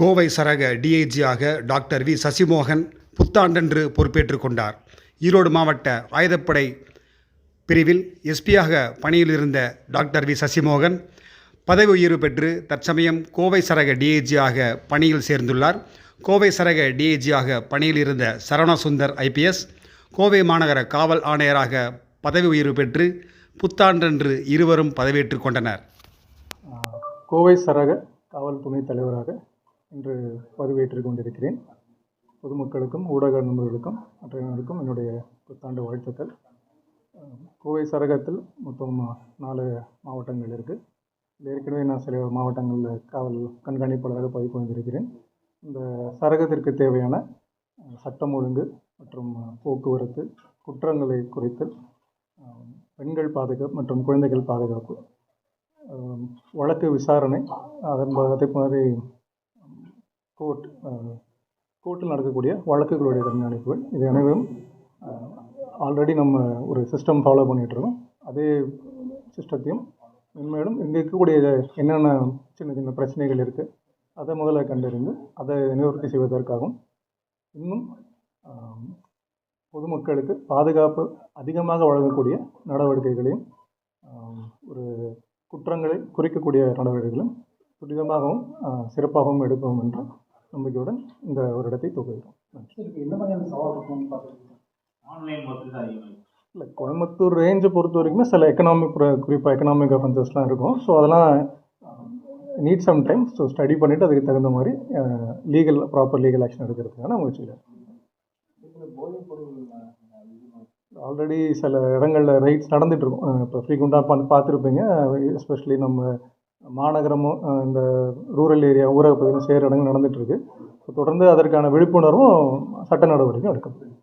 கோவை சரக டிஐஜியாக doctor V Sasimohan புத்தாண்டன்று பொறுப்பேற்றுக் கொண்டார். ஈரோடு மாவட்ட ஆயுதப்படை பிரிவில் எஸ்பியாக பணியில் இருந்த டாக்டர் வி சசிமோகன் பதவி உயர்வு பெற்று தற்சமயம் கோவை சரக டிஐஜியாக பணியில் சேர்ந்துள்ளார். கோவை சரக டிஐஜியாக பணியில் இருந்த சரவணசுந்தர் ஐபிஎஸ் கோவை மாநகர காவல் ஆணையராக பதவி உயர்வு பெற்று புத்தாண்டன்று இருவரும் பதவியேற்றுக் கொண்டனர். கோவை சரக காவல் துணைத் தலைவராக இன்று பதிவேற்றுக் கொண்டிருக்கிறேன். பொதுமக்களுக்கும் ஊடக நண்பர்களுக்கும் மற்றவர்களுக்கும் என்னுடைய புத்தாண்டு வாழ்த்துக்கள். கோவை சரகத்தில் மொத்தம் நாலு மாவட்டங்கள் இருக்குது ஏற்கனவே நான் சில மாவட்டங்களில் காவல் கண்காணிப்பாளராக பதிவு புரிந்திருக்கிறேன் இந்த சரகத்திற்கு தேவையான சட்டம் ஒழுங்கு மற்றும் போக்குவரத்து குற்றங்களை குறைத்தல் பெண்கள் பாதுகாப்பு மற்றும் குழந்தைகள் பாதுகாப்பு வழக்கு விசாரணை அதன் அதே மாதிரி கோர்ட் கோர்ட்டில் நடக்கக்கூடிய வழக்குகளுடைய கண்காணிப்புகள் இது அனைவரும் ஆல்ரெடி நம்ம ஒரு சிஸ்டம் ஃபாலோ பண்ணிகிட்ருக்கோம் அதே சிஸ்டத்தையும் மென்மேலும் இங்கே இருக்கக்கூடிய என்னென்ன சின்ன சின்ன பிரச்சனைகள் இருக்குது அதை முதல்ல கண்டறிந்து அதை நிவர்த்தி செய்வதற்காகவும் இன்னும் பொதுமக்களுக்கு பாதுகாப்பு அதிகமாக வழங்கக்கூடிய நடவடிக்கைகளையும் ஒரு குற்றங்களை குறைக்கக்கூடிய நடவடிக்கைகளும் துரிதமாகவும் சிறப்பாகவும் எடுப்போம் என்று நம்பிக்கையுடன் இந்த வருடத்தை துவங்குகிறோம் நன்றி. இதுக்கு என்ன மாதிரியான சவால் இருக்கும்னு பார்த்துருக்கீங்க? ஆன்லைன் அதிகமாக. இல்லை கோயம்புத்தூர் ரேஞ்சை பொறுத்த வரைக்குமே சில எக்கனாமிக் குறிப்பாக எக்கனாமிக் அஃபென்சஸ்லாம் இருக்கும். ஸோ அதெல்லாம் need some time so study பண்ணிவிட்டு அதுக்கு தகுந்த மாதிரி லீகல் ப்ராப்பர் லீகல் ஆக்ஷன் எடுக்கிறதுக்கான பொருள் ஆல்ரெடி சில இடங்களில் ரைட்ஸ் நடந்துகிட்ருக்கும் இப்போ ஃப்ரீக்வெண்ட்டாக பார்த்து பார்த்துருப்பீங்க. எஸ்பெஷலி நம்ம மாநகரமும் இந்த ரூரல் ஏரியா ஊரக பகுதியும் சேர இடங்கள் நடந்துகிட்ருக்கு ஸோ தொடர்ந்து அதற்கான விழிப்புணர்வும் சட்ட நடவடிக்கையும் எடுக்கப்படும்.